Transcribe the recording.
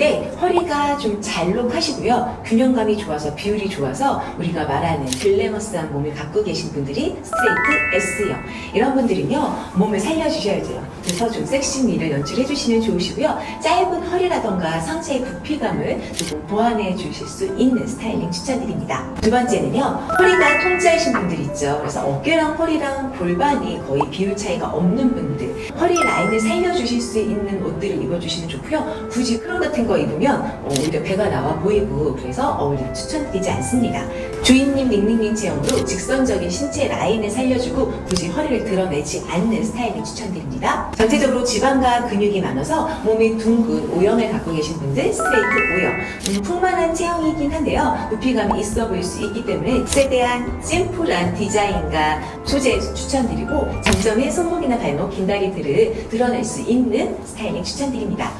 근데 허리가 좀 잘록하시고요. 균형감이 좋아서 비율이 좋아서 우리가 말하는 글래머스한 몸을 갖고 계신 분들이 스트레이트 S형 이런 분들은요 몸을 살려주셔야 돼요. 그래서 좀 섹시미를 연출해 주시면 좋으시고요. 짧은 허리라던가 상체의 부피감을 조금 보완해 주실 수 있는 스타일링 추천드립니다. 두 번째는요 허리가 통짜이신 분들 있죠. 그래서 어깨랑 허리랑 골반이 거의 비율 차이가 없는 분들 허리 라인을 살려주실 수 있는 옷들을 입어주시면 좋고요. 굳이 크롭 같은 거 입으면 어, 오히려 배가 나와 보이고 그래서 어울림 추천드리지 않습니다. 주인님 닝닝닝 체형으로 직선적인 신체 라인을 살려주고 굳이 허리를 드러내지 않는 스타일링 추천드립니다. 전체적으로 지방과 근육이 많아서 몸이 둥근 O형을 갖고 계신 분들 스트레이트 O형 음, 풍만한 체형이긴 한데요. 부피감이 있어 보일 수 있기 때문에 세대한 심플한 디자인과 소재 추천드리고 장점의 손목이나 발목, 긴다리들을 드러낼 수 있는 스타일링 추천드립니다.